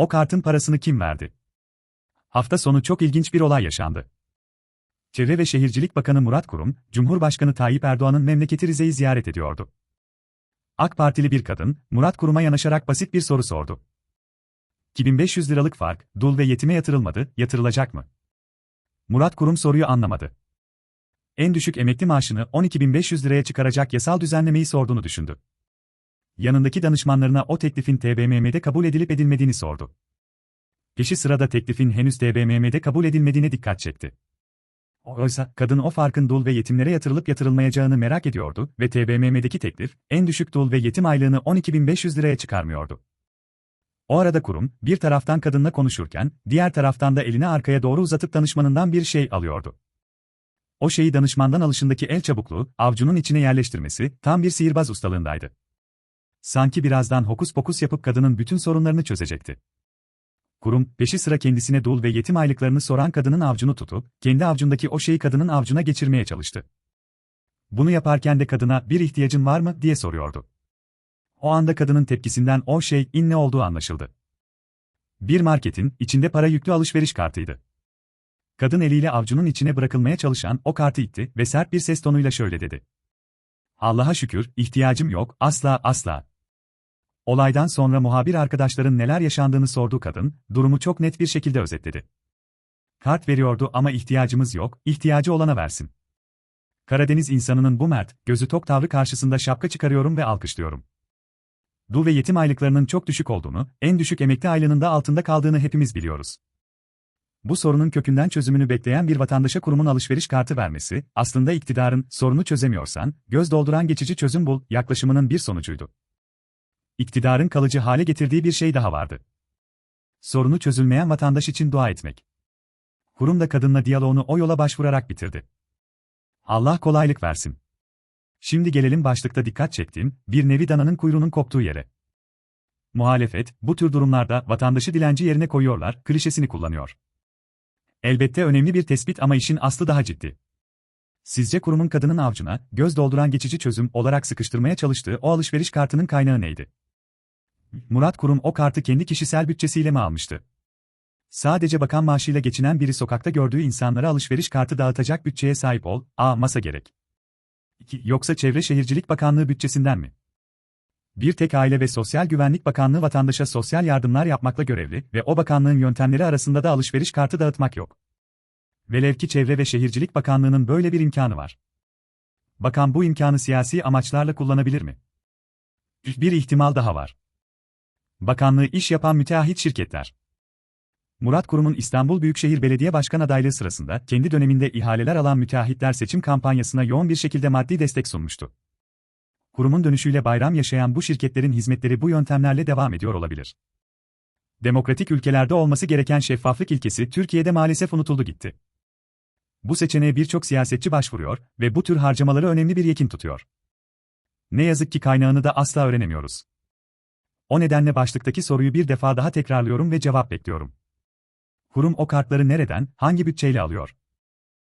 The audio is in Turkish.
O kartın parasını kim verdi? Hafta sonu çok ilginç bir olay yaşandı. Çevre ve Şehircilik Bakanı Murat Kurum, Cumhurbaşkanı Tayyip Erdoğan'ın memleketi Rize'yi ziyaret ediyordu. AK Partili bir kadın, Murat Kurum'a yanaşarak basit bir soru sordu. 2500 liralık fark, dul ve yetime yatırılmadı, yatırılacak mı? Murat Kurum soruyu anlamadı. En düşük emekli maaşını 12.500 liraya çıkaracak yasal düzenlemeyi sorduğunu düşündü. Yanındaki danışmanlarına o teklifin TBMM'de kabul edilip edilmediğini sordu. Peşi sırada teklifin henüz TBMM'de kabul edilmediğine dikkat çekti. Oysa kadın o farkın dul ve yetimlere yatırılıp yatırılmayacağını merak ediyordu ve TBMM'deki teklif, en düşük dul ve yetim aylığını 12.500 liraya çıkarmıyordu. O arada kurum, bir taraftan kadınla konuşurken, diğer taraftan da elini arkaya doğru uzatıp danışmanından bir şey alıyordu. O şeyi danışmandan alışındaki el çabukluğu, avcunun içine yerleştirmesi, tam bir sihirbaz ustalığındaydı. Sanki birazdan hokus pokus yapıp kadının bütün sorunlarını çözecekti. Kurum, peşi sıra kendisine dul ve yetim aylıklarını soran kadının avcunu tutup, kendi avcundaki o şeyi kadının avcuna geçirmeye çalıştı. Bunu yaparken de kadına bir ihtiyacın var mı diye soruyordu. O anda kadının tepkisinden o şey in ne olduğu anlaşıldı. Bir marketin içinde para yüklü alışveriş kartıydı. Kadın eliyle avcunun içine bırakılmaya çalışan o kartı itti ve sert bir ses tonuyla şöyle dedi. Allah'a şükür, ihtiyacım yok, asla asla. Olaydan sonra muhabir arkadaşların neler yaşandığını sorduğu kadın, durumu çok net bir şekilde özetledi. Kart veriyordu ama ihtiyacımız yok, ihtiyacı olana versin. Karadeniz insanının bu mert, gözü tok tavrı karşısında şapka çıkarıyorum ve alkışlıyorum. Dul ve yetim aylıklarının çok düşük olduğunu, en düşük emekli aylığının da altında kaldığını hepimiz biliyoruz. Bu sorunun kökünden çözümünü bekleyen bir vatandaşa kurumun alışveriş kartı vermesi, aslında iktidarın, sorunu çözemiyorsan, göz dolduran geçici çözüm bul, yaklaşımının bir sonucuydu. İktidarın kalıcı hale getirdiği bir şey daha vardı. Sorunu çözülmeyen vatandaş için dua etmek. Kurum da kadınla diyaloğunu o yola başvurarak bitirdi. Allah kolaylık versin. Şimdi gelelim başlıkta dikkat çektiğim, bir nevi dananın kuyruğunun koptuğu yere. Muhalefet, bu tür durumlarda vatandaşı dilenci yerine koyuyorlar, klişesini kullanıyor. Elbette önemli bir tespit ama işin aslı daha ciddi. Sizce kurumun kadının avcuna, göz dolduran geçici çözüm olarak sıkıştırmaya çalıştığı o alışveriş kartının kaynağı neydi? Murat Kurum o kartı kendi kişisel bütçesiyle mi almıştı? Sadece bakan maaşıyla geçinen biri sokakta gördüğü insanlara alışveriş kartı dağıtacak bütçeye sahip ol, a masa gerek. 2. Yoksa Çevre Şehircilik Bakanlığı bütçesinden mi? Bir tek Aile ve Sosyal Güvenlik Bakanlığı vatandaşa sosyal yardımlar yapmakla görevli ve o bakanlığın yöntemleri arasında da alışveriş kartı dağıtmak yok. Velev ki Çevre ve Şehircilik Bakanlığı'nın böyle bir imkanı var. Bakan bu imkanı siyasi amaçlarla kullanabilir mi? Bir ihtimal daha var. Bakanlığı iş yapan müteahhit şirketler. Murat Kurum'un İstanbul Büyükşehir Belediye Başkan adaylığı sırasında kendi döneminde ihaleler alan müteahhitler seçim kampanyasına yoğun bir şekilde maddi destek sunmuştu. Kurumun dönüşüyle bayram yaşayan bu şirketlerin hizmetleri bu yöntemlerle devam ediyor olabilir. Demokratik ülkelerde olması gereken şeffaflık ilkesi Türkiye'de maalesef unutuldu gitti. Bu seçeneğe birçok siyasetçi başvuruyor ve bu tür harcamaları önemli bir yekin tutuyor. Ne yazık ki kaynağını da asla öğrenemiyoruz. O nedenle başlıktaki soruyu bir defa daha tekrarlıyorum ve cevap bekliyorum. Kurum o kartları nereden, hangi bütçeyle alıyor?